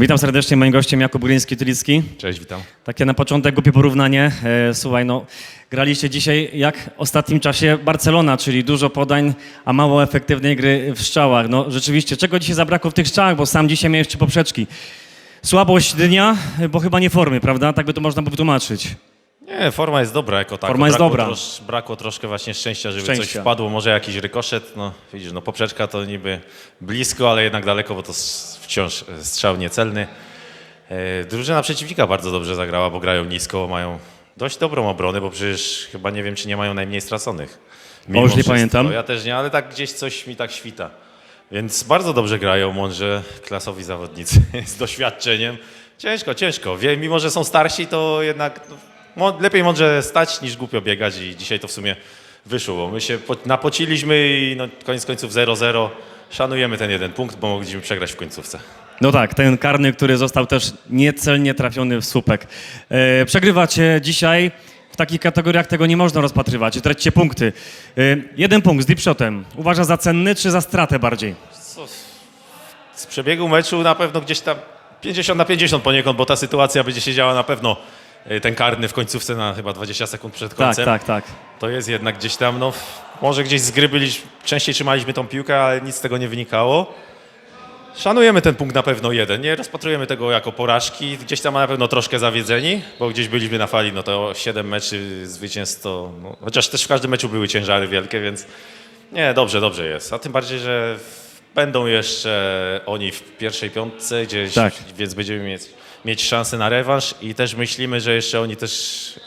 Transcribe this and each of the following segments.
Witam serdecznie, moim gościem Jakub Gryński-Tylicki. Cześć, witam. Takie na początek głupie porównanie. E, słuchaj, no, graliście dzisiaj jak w ostatnim czasie Barcelona, czyli dużo podań, a mało efektywnej gry w strzałach. No rzeczywiście, czego dzisiaj zabrakło w tych strzałach, bo sam dzisiaj miałeś trzy poprzeczki. Słabość dnia, bo chyba nie formy, prawda? Tak by to można wytłumaczyć. Nie, forma jest dobra jako tako. Forma jest brakło dobra. Trosz, brakło troszkę właśnie szczęścia, żeby Szczęścia. coś wpadło, może jakiś rykoszet. No widzisz, no poprzeczka to niby blisko, ale jednak daleko, bo to wciąż e, strzał niecelny. E, drużyna przeciwnika bardzo dobrze zagrała, bo grają nisko, mają dość dobrą obronę, bo przecież chyba nie wiem, czy nie mają najmniej straconych. Mimo już nie pamiętam. Ja też nie, ale tak gdzieś coś mi tak świta. Więc bardzo dobrze grają, mądrze, klasowi zawodnicy z doświadczeniem. Ciężko, ciężko. Wie, mimo, że są starsi, to jednak no, lepiej mądrze stać niż głupio biegać i dzisiaj to w sumie wyszło. Bo my się po, napociliśmy i no, koniec końców 0-0. Szanujemy ten jeden punkt, bo mogliśmy przegrać w końcówce. No tak, ten karny, który został też niecelnie trafiony w słupek. E, przegrywacie dzisiaj. W takich kategoriach tego nie można rozpatrywać. Tracicie punkty. E, jeden punkt z deepshotem. Uważa za cenny czy za stratę bardziej? Z przebiegu meczu na pewno gdzieś tam 50 na 50 poniekąd, bo ta sytuacja będzie się działa na pewno ten karny w końcówce na chyba 20 sekund przed Tak, końcem. tak, tak. To jest jednak gdzieś tam, no może gdzieś z gry byliśmy, częściej trzymaliśmy tą piłkę, ale nic z tego nie wynikało. Szanujemy ten punkt na pewno jeden, nie rozpatrujemy tego jako porażki, gdzieś tam na pewno troszkę zawiedzeni, bo gdzieś byliśmy na fali, no to 7 meczy zwycięstw to, no, chociaż też w każdym meczu były ciężary wielkie, więc nie, dobrze, dobrze jest. A tym bardziej, że będą jeszcze oni w pierwszej piątce gdzieś, Tak. więc będziemy mieć, mieć szansę na rewanż i też myślimy, że jeszcze oni też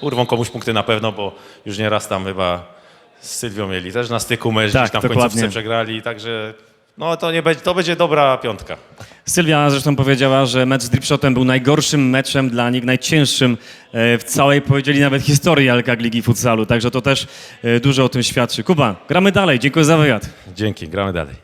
urwą komuś punkty na pewno, bo już nieraz tam chyba z Sylwią mieli też na styku mecz, Tak, gdzieś tam w dokładnie. końcówce przegrali, także no to, nie będzie, to będzie dobra piątka. Sylwia zresztą powiedziała, że mecz z Dripshotem był najgorszym meczem dla nich, najcięższym e, w całej, powiedzieli nawet historii Alka Ligi Futsalu, także to też e, dużo o tym świadczy. Kuba, gramy dalej, dziękuję za wywiad. Dzięki, gramy dalej.